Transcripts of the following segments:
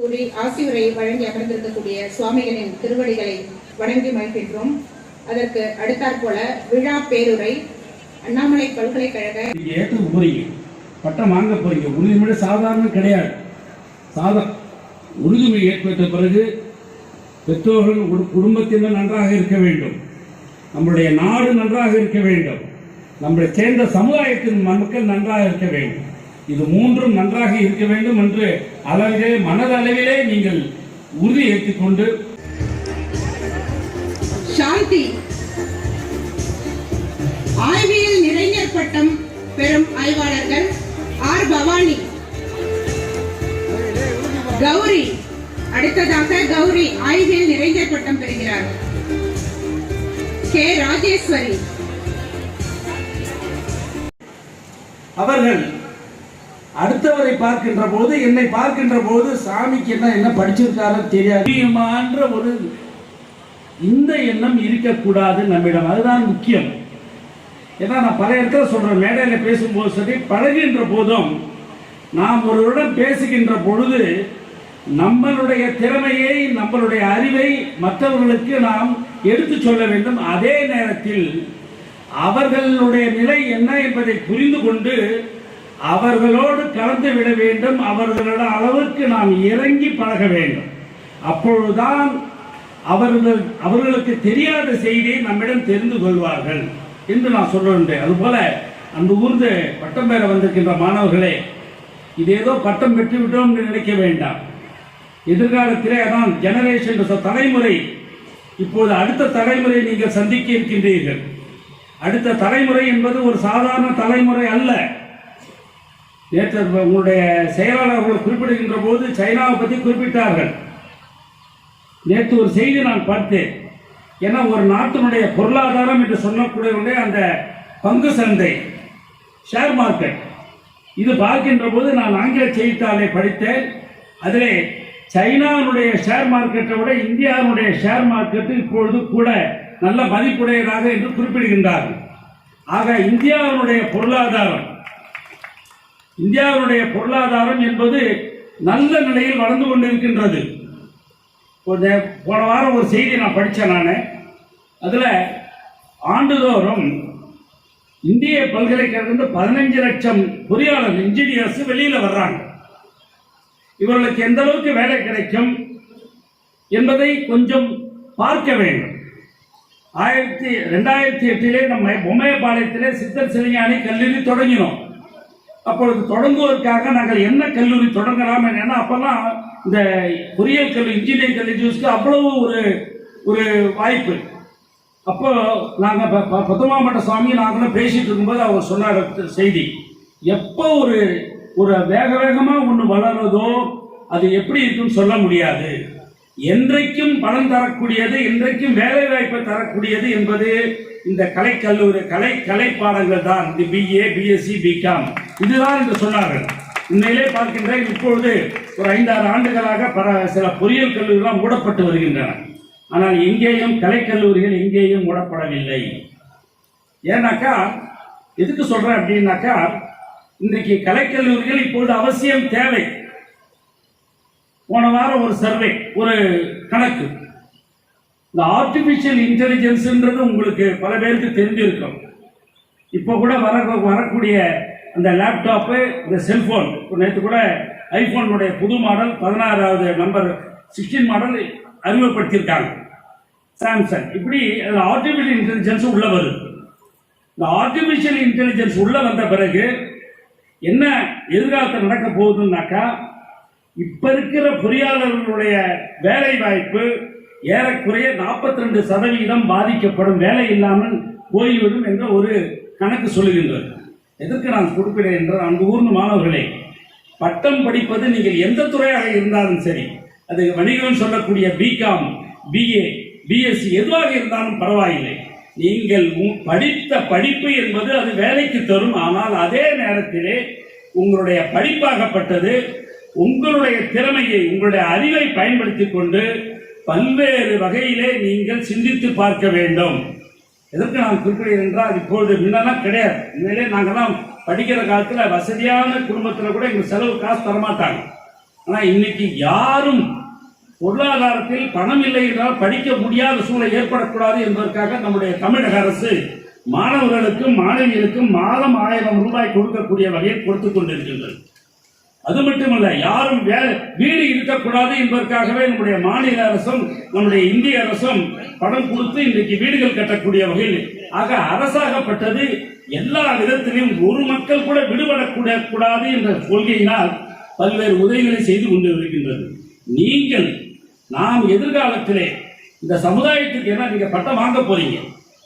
கூறி ஆசியுரையை வழங்கி அமர்ந்திருக்கக்கூடிய சுவாமிகளின் திருவடிகளை வணங்கி மகிழ்கின்றோம். அதற்கு அடுத்தாற்போல விழா பேருரை அண்ணாமலை பல்கலைக்கழக நீங்க போறீங்க பட்டம் வாங்க போறீங்க உறுதிமொழி சாதாரணம் கிடையாது. சாதா உறுதிமொழி ஏற்பட்ட பிறகு பெற்றோர்கள் ஒரு குடும்பத்தினர் நன்றாக இருக்க வேண்டும். நம்முடைய நாடு நன்றாக இருக்க வேண்டும். நம்முடைய சேர்ந்த சமுதாயத்தின் மக்கள் நன்றாக இருக்க வேண்டும். இது மூன்றும் நன்றாக இருக்க வேண்டும் என்று அளவிலே மனதளவிலே நீங்கள் உறுதி ஏற்றுக்கொண்டு சாந்தி. ஆய்வியல் நிறைஞர் பட்டம் பெறும் ஆய்வாளர்கள் ஆர். பவானி. கௌரி. அடுத்ததாக கௌரி ஆய்வியல் நிறைஞர் பட்டம் பெறுகிறார். கே. ராஜேஸ்வரி. அவர்கள் அடுத்தவரை பார்க்கின்ற போது என்னை பார்க்கின்ற போது சாமிக்கு என்ன என்ன படிச்சிருக்காரோ தெரியாது. ஒரு இந்த எண்ணம் இருக்கக்கூடாது நம்மிடம். அதுதான் முக்கியம். ஏன்னா நான் பல இடத்துல சொல்றேன் மேடையில் பேசும்போது சரி பழகின்ற போதும் நாம் ஒருவரிடம் பேசுகின்ற பொழுது நம்மளுடைய திறமையை நம்மளுடைய அறிவை மற்றவர்களுக்கு நாம் எடுத்து சொல்ல வேண்டும். அதே நேரத்தில் அவர்களுடைய நிலை என்ன என்பதை புரிந்து கொண்டு அவர்களோடு கலந்து விட வேண்டும். அவர்களோட அளவுக்கு நாம் இறங்கி பழக வேண்டும். அப்பொழுதுதான் அவர்கள் அவர்களுக்கு தெரியாத செய்தியை நம்மிடம் தெரிந்து கொள்வார்கள் என்று நான் சொல்லுகின்றேன் அதுபோல அந்த ஊர்ந்து பட்டம் பெற வந்திருக்கின்ற மாணவர்களே இது ஏதோ பட்டம் பெற்று விட்டோம் என்று நினைக்க வேண்டாம். எதிர்காலத்திலே அதான் ஜெனரேஷன் தலைமுறை. இப்போது அடுத்த தலைமுறை நீங்கள் சந்திக்க இருக்கின்றீர்கள். அடுத்த தலைமுறை என்பது ஒரு சாதாரண தலைமுறை அல்ல. நேற்று உங்களுடைய செயலாளர் அவர்கள் குறிப்பிடுகின்ற போது சைனாவை பற்றி குறிப்பிட்டார்கள். நேற்று ஒரு செய்தி நான் பார்த்தேன். ஏன்னா ஒரு நாட்டினுடைய பொருளாதாரம் என்று சொல்லக்கூடிய அந்த பங்கு சந்தை ஷேர் மார்க்கெட் இது பார்க்கின்ற போது நான் ஆங்கில செய்தித்தாளை படித்தேன். அதிலே சைனாவுடைய ஷேர் மார்க்கெட்டை விட இந்தியாவுடைய ஷேர் மார்க்கெட்டு இப்பொழுது கூட நல்ல மதிப்புடையதாக என்று குறிப்பிடுகின்றார்கள். ஆக இந்தியாவினுடைய பொருளாதாரம் இந்தியாவினுடைய பொருளாதாரம் என்பது நல்ல நிலையில் வளர்ந்து கொண்டிருக்கின்றது. ஒரு போன வாரம் ஒரு செய்தி நான் படித்தேன் நான். அதில் ஆண்டுதோறும் இந்திய பல்கலைக்கழகத்தில் பதினஞ்சு லட்சம் பொறியாளர் இன்ஜினியர்ஸ் வெளியில் வர்றாங்க. இவர்களுக்கு எந்த அளவுக்கு வேலை கிடைக்கும் என்பதை கொஞ்சம் பார்க்க வேண்டும். ஆயிரத்தி ரெண்டாயிரத்தி எட்டிலே நம்ம பொம்மையபாளையத்திலே சித்தர் சிவஞானி கல்லூரி தொடங்கினோம். அப்பொழுது தொடங்குவதற்காக நாங்கள் என்ன கல்லூரி தொடங்கலாம் ஏன்னா அப்பெல்லாம் இந்த பொறியியல் கல்லூரி இன்ஜினியரிங் கல்லூரிஸ்க்கு அவ்வளவு ஒரு ஒரு வாய்ப்பு. அப்போ நாங்கள் பத்துமாமட்ட சுவாமி நாங்களும் பேசிட்டு இருக்கும்போது அவர் சொன்னார் செய்தி. எப்போ ஒரு ஒரு வேக வேகமாக ஒன்று வளர்றதோ அது எப்படி இருக்குன்னு சொல்ல முடியாது. என்றைக்கும் பலன் தரக்கூடியது என்றைக்கும் வேலை வாய்ப்பை தரக்கூடியது என்பது இந்த கலை கல்லூரி கலை கலை பாடங்கள் தான் இந்த பிஏ பிஎஸ்சி பிகாம் இதுதான் என்று சொன்னார்கள். உண்மையிலே பார்க்கின்றேன் இப்பொழுது ஒரு ஐந்தாறு ஆண்டுகளாக பல சில பொறியியல் கல்லூரிகளாக மூடப்பட்டு வருகின்றன. ஆனால் எங்கேயும் கலைக்கல்லூரிகள் எங்கேயும் மூடப்படவில்லை. ஏன்னாக்கா எதுக்கு சொல்றேன் அப்படின்னாக்கா இன்றைக்கு கலைக்கல்லூரிகள் இப்பொழுது அவசியம் தேவை. போன வாரம் ஒரு சர்வே ஒரு கணக்கு. இந்த ஆர்டிபிஷியல் இன்டெலிஜென்ஸ்ன்றது உங்களுக்கு பல பேருக்கு தெரிஞ்சிருக்கும். இப்போ கூட வர வரக்கூடிய அந்த லேப்டாப்பு இந்த செல்ஃபோன் நேற்று கூட ஐஃபோனுடைய புது மாடல் பதினாறாவது நம்பர் சிக்ஸ்டீன் மாடல் அறிமுகப்படுத்தியிருக்காங்க. சாம்சங் இப்படி அதில் ஆர்டிஃபிஷியல் இன்டெலிஜென்ஸ் உள்ள வருது. இந்த ஆர்டிஃபிஷியல் இன்டெலிஜென்ஸ் உள்ள வந்த பிறகு என்ன எதிர்காலத்தில் நடக்க போகுதுன்னாக்கா இப்ப இருக்கிற பொறியாளர்களுடைய வேலை வாய்ப்பு ஏறக்குறைய நாற்பத்தி ரெண்டு சதவீதம் பாதிக்கப்படும் வேலை இல்லாமல் போய்விடும் என்ற ஒரு கணக்கு சொல்லுகின்றது. எதற்கு நான் குறிப்பிடுகிறேன் என்றால் அங்கு ஊர்ந்து மாணவர்களே பட்டம் படிப்பது நீங்கள் எந்த துறையாக இருந்தாலும் சரி அது வணிகம் சொல்லக்கூடிய பிகாம் பிஏ பிஎஸ்சி எதுவாக இருந்தாலும் பரவாயில்லை. நீங்கள் படித்த படிப்பு என்பது அது வேலைக்கு தரும் ஆனால் அதே நேரத்திலே உங்களுடைய படிப்பாகப்பட்டது உங்களுடைய திறமையை உங்களுடைய அறிவை பயன்படுத்திக் கொண்டு பல்வேறு வகையிலே நீங்கள் சிந்தித்து பார்க்க வேண்டும். எதற்கு நான் குறிப்பிடுகிறேன் என்றால் இப்பொழுது முன்னெல்லாம் கிடையாது. உண்மையிலே நாங்கெல்லாம் படிக்கிற காலத்தில் வசதியான குடும்பத்தில் கூட எங்கள் செலவு காசு தரமாட்டாங்க. ஆனால் இன்னைக்கு யாரும் பொருளாதாரத்தில் பணம் இல்லை என்றால் படிக்க முடியாத சூழல் ஏற்படக்கூடாது என்பதற்காக நம்முடைய தமிழக அரசு மாணவர்களுக்கும் மாணவிகளுக்கும் மாதம் ஆயிரம் ரூபாய் கொடுக்கக்கூடிய வகையில் கொடுத்து கொண்டிருக்கின்றது. அது மட்டுமல்ல யாரும் வீடு இருக்கக்கூடாது என்பதற்காகவே நம்முடைய மாநில அரசும் நம்முடைய இந்திய அரசும் பணம் கொடுத்து இன்றைக்கு வீடுகள் கட்டக்கூடிய வகையில் ஆக அரசாகப்பட்டது எல்லா விதத்திலும் ஒரு மக்கள் கூட விடுபடக்கூட கூடாது என்ற கொள்கையினால் பல்வேறு உதவிகளை செய்து கொண்டு இருக்கின்றது நீங்கள் நாம் எதிர்காலத்திலே இந்த சமுதாயத்துக்கு ஏன்னா நீங்க பட்டம் வாங்க போறீங்க.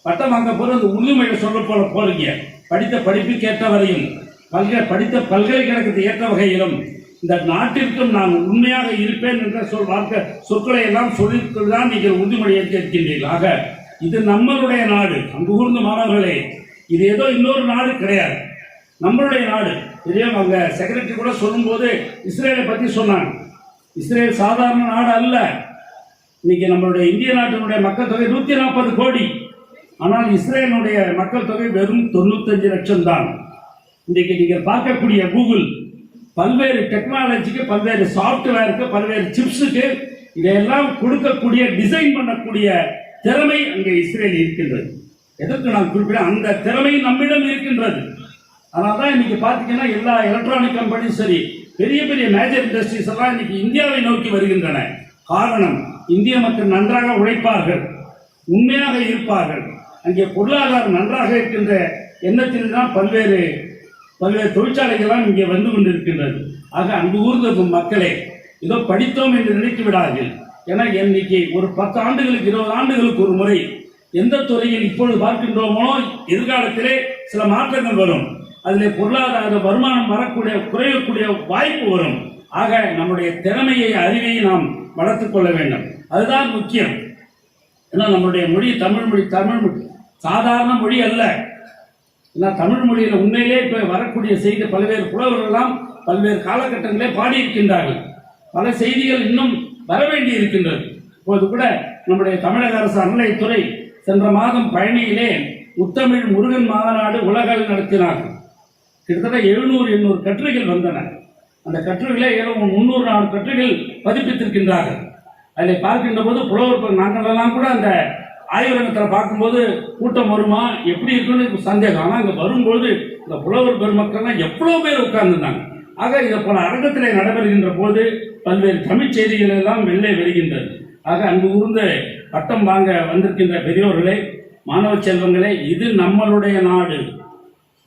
பட்டம் வாங்க போற அந்த உரிமையை சொல்ல போல போறீங்க. படித்த படிப்பு கேட்டவரையும் பல்கலை படித்த பல்கலைக்கழகத்தை ஏற்ற வகையிலும் இந்த நாட்டிற்கும் நான் உண்மையாக இருப்பேன் என்ற சொல் வார்த்தை சொற்களை எல்லாம் சொல்லிக்கொண்டுதான் நீங்கள் உறுதிமொழி ஏற்றிருக்கின்றீர்கள் ஆக இது நம்மளுடைய நாடு. அங்கு கூர்ந்த மாணவர்களே இது ஏதோ இன்னொரு நாடு கிடையாது. நம்மளுடைய நாடு. தெரியும் அவங்க செக்ரட்டரி கூட சொல்லும்போது இஸ்ரேலை பற்றி சொன்னாங்க. இஸ்ரேல் சாதாரண நாடு அல்ல. இன்னைக்கு நம்மளுடைய இந்திய நாட்டினுடைய மக்கள் தொகை நூற்றி நாற்பது கோடி. ஆனால் இஸ்ரேலுடைய மக்கள் தொகை வெறும் தொண்ணூத்தஞ்சு லட்சம் தான் இன்றைக்கு நீங்க பார்க்கக்கூடிய கூகுள் பல்வேறு டெக்னாலஜிக்கு பல்வேறு சாஃப்ட்வேருக்கு பல்வேறு சிப்ஸுக்கு இதையெல்லாம் கொடுக்கக்கூடிய டிசைன் பண்ணக்கூடிய திறமை அங்கே இஸ்ரேல் இருக்கின்றது. எதற்கு நான் குறிப்பிட அந்த திறமை நம்மிடம் இருக்கின்றது. அதனால தான் இன்னைக்கு பார்த்தீங்கன்னா எல்லா எலக்ட்ரானிக் கம்பெனியும் சரி பெரிய பெரிய மேஜர் இண்டஸ்ட்ரீஸ் எல்லாம் இன்னைக்கு இந்தியாவை நோக்கி வருகின்றன. காரணம் இந்திய மக்கள் நன்றாக உழைப்பார்கள். உண்மையாக இருப்பார்கள். அங்கே பொருளாதாரம் நன்றாக இருக்கின்ற எண்ணத்தில் தான் பல்வேறு பல்வேறு தொழிற்சாலைகள்லாம் இங்கே வந்து கொண்டிருக்கின்றது. ஆக அன்பு இருக்கும் மக்களே ஏதோ படித்தோம் என்று நினைத்து விடாதீர்கள். ஏன்னா இன்னைக்கு ஒரு பத்து ஆண்டுகளுக்கு இருபது ஆண்டுகளுக்கு ஒரு முறை எந்த துறையில் இப்பொழுது பார்க்கின்றோமோ எதிர்காலத்திலே சில மாற்றங்கள் வரும். அதில் பொருளாதார வருமானம் வரக்கூடிய குறையக்கூடிய வாய்ப்பு வரும். ஆக நம்முடைய திறமையை அறிவை நாம் வளர்த்துக் கொள்ள வேண்டும். அதுதான் முக்கியம். ஏன்னா நம்முடைய மொழி தமிழ் மொழி தமிழ் மொழி சாதாரண மொழி அல்ல. ஏன்னா தமிழ் மொழியில உண்மையிலே இப்ப வரக்கூடிய செய்தி பல்வேறு புலவர்கள் எல்லாம் பல்வேறு காலகட்டங்களே பாடியிருக்கின்றார்கள். பல செய்திகள் இன்னும் வர வேண்டி இருக்கின்றது இப்போது கூட நம்முடைய தமிழக அரசு அறநிலைத்துறை சென்ற மாதம் பழனியிலே முத்தமிழ் முருகன் மாநாடு உலகில் நடத்தினார்கள். கிட்டத்தட்ட எழுநூறு எண்ணூறு கட்டுரைகள் வந்தன. அந்த கற்றுகளை முன்னூறு நாலு கட்டுரைகள் பதிப்பித்திருக்கின்றார்கள். அதில் பார்க்கின்ற போது புலவர் நாங்களெல்லாம் கூட அந்த ஆய்வரங்கத்தில் பார்க்கும்போது கூட்டம் வருமா? எப்படி இருக்குன்னு எனக்கு சந்தேகம். ஆனால் அங்கே வரும்போது இந்த புலவர் பெருமக்கள்லாம் எவ்வளோ பேர் உட்கார்ந்துருந்தாங்க. ஆக இதை பல அரங்கத்திலே நடைபெறுகின்ற போது பல்வேறு தமிழ் செய்திகள் எல்லாம் வெளியே வருகின்றது. ஆக அங்கு ஊர்ந்த பட்டம் வாங்க வந்திருக்கின்ற பெரியோர்களே மாணவ செல்வங்களே இது நம்மளுடைய நாடு.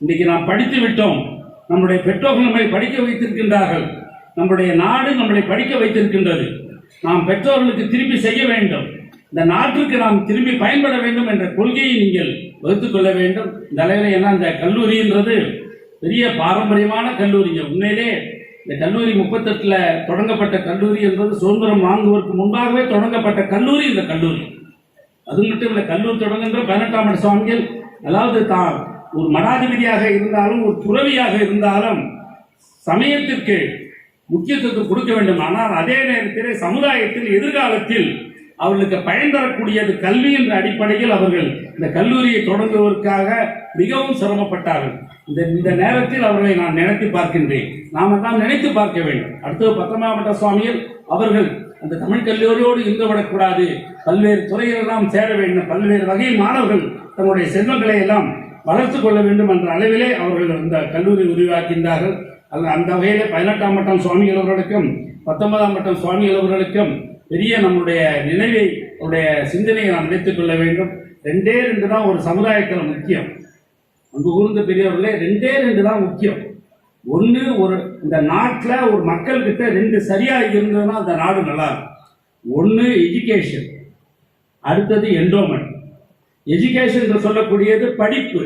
இன்னைக்கு நாம் படித்து விட்டோம். நம்முடைய பெற்றோர்கள் நம்மை படிக்க வைத்திருக்கின்றார்கள். நம்முடைய நாடு நம்மளை படிக்க வைத்திருக்கின்றது. நாம் பெற்றோர்களுக்கு திருப்பி செய்ய வேண்டும். இந்த நாட்டிற்கு நாம் திரும்பி பயன்பட வேண்டும் என்ற கொள்கையை நீங்கள் வகுத்துக் கொள்ள வேண்டும். இந்த அளவில் என்ன இந்த கல்லூரின்றது பெரிய பாரம்பரியமான கல்லூரிங்க உண்மையிலே இந்த கல்லூரி முப்பத்தெட்டில் தொடங்கப்பட்ட கல்லூரி என்பது சுதந்திரம் வாங்குவதற்கு முன்பாகவே தொடங்கப்பட்ட கல்லூரி இந்த கல்லூரி. அது மட்டும் இல்லை கல்லூரி தொடங்குகின்ற பதினெட்டாம் ஆண்டு சுவாமிகள் அதாவது தான் ஒரு மடாதிபதியாக இருந்தாலும் ஒரு துறவியாக இருந்தாலும் சமயத்திற்கு முக்கியத்துவத்தை கொடுக்க வேண்டும். ஆனால் அதே நேரத்தில் சமுதாயத்தில் எதிர்காலத்தில் அவர்களுக்கு பயன் தரக்கூடியது கல்வி என்ற அடிப்படையில் அவர்கள் இந்த கல்லூரியை தொடங்குவதற்காக மிகவும் சிரமப்பட்டார்கள். இந்த இந்த நேரத்தில் அவர்களை நான் நினைத்து பார்க்கின்றேன். நாம் நாம் நினைத்து பார்க்க வேண்டும். அடுத்தது பத்தமாவட்ட சுவாமிகள் அவர்கள் அந்த தமிழ் கல்லூரியோடு இருந்து விடக்கூடாது. பல்வேறு துறைகளெல்லாம் சேர வேண்டும். பல்வேறு வகையில் மாணவர்கள் தங்களுடைய செல்வங்களை எல்லாம் வளர்த்து கொள்ள வேண்டும் என்ற அளவிலே அவர்கள் இந்த கல்லூரி உருவாக்கின்றார்கள். அந்த வகையில் பதினெட்டாம் மட்டம் சுவாமிகள் அவர்களுக்கும் பத்தொன்பதாம் மட்டம் சுவாமிகள் அவர்களுக்கும் பெரிய நம்முடைய நினைவை உடைய சிந்தனையை நாம் நினைத்துக் கொள்ள வேண்டும். ரெண்டே ரெண்டு தான் ஒரு சமுதாயத்தில் முக்கியம். அங்கு கூர்ந்த பெரியவர்களே ரெண்டே ரெண்டு தான் முக்கியம். ஒன்று ஒரு இந்த நாட்டில் ஒரு மக்கள்கிட்ட ரெண்டு சரியாக இருந்ததுன்னா அந்த நாடு நல்லா இருக்கும். ஒன்று எஜுகேஷன் அடுத்தது என்டோமெண்ட் எஜுகேஷன் என்று சொல்லக்கூடியது படிப்பு.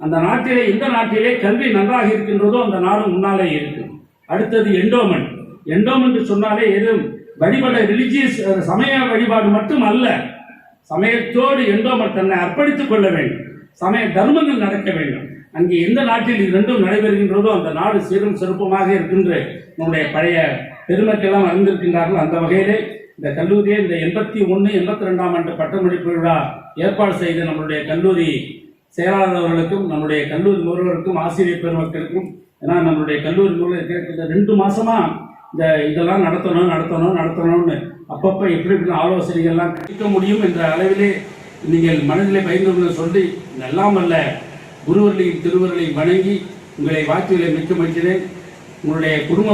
அந்த நாட்டிலே இந்த நாட்டிலே கல்வி நன்றாக இருக்கின்றதோ அந்த நாடு முன்னாலே இருக்கும். அடுத்தது என்டோமெண்ட் என்டோமெண்ட் சொன்னாலே எதுவும் வழிபட ரிலிஜியஸ் சமய வழிபாடு மட்டும் அல்ல சமயத்தோடு என்டோமெண்ட் தன்னை அர்ப்பணித்துக் கொள்ள வேண்டும். சமய தர்மங்கள் நடக்க வேண்டும். அங்கே எந்த நாட்டில் இது ரெண்டும் நடைபெறுகின்றதோ அந்த நாடு சீரும் சிறப்புமாக இருக்கின்ற நம்முடைய பழைய பெருமக்கெல்லாம் அறிந்திருக்கின்றார்கள் அந்த வகையிலே. இந்த கல்லூரியை இந்த எண்பத்தி ஒன்று எண்பத்தி ரெண்டாம் ஆண்டு பட்டமளிப்பு விழா ஏற்பாடு செய்த நம்மளுடைய கல்லூரி செயலாளர்களுக்கும் நம்முடைய கல்லூரி முதல்வருக்கும் ஆசிரியர் பெருமக்களுக்கும் ஏன்னா நம்மளுடைய கல்லூரி முதல்வர் ரெண்டு மாசமா இந்த இதெல்லாம் நடத்தணும் நடத்தணும் நடத்தணும்னு அப்பப்போ எப்படி எப்படி ஆலோசனைகள்லாம் கிடைக்க முடியும் என்ற அளவிலே நீங்கள் மனதிலே பயந்து சொல்லி எல்லாம் அல்ல குருவர்களையும் திருவர்களையும் வணங்கி உங்களை வாழ்த்துக்களை மிக்க மகிழ்கிறேன். உங்களுடைய குடும்பம்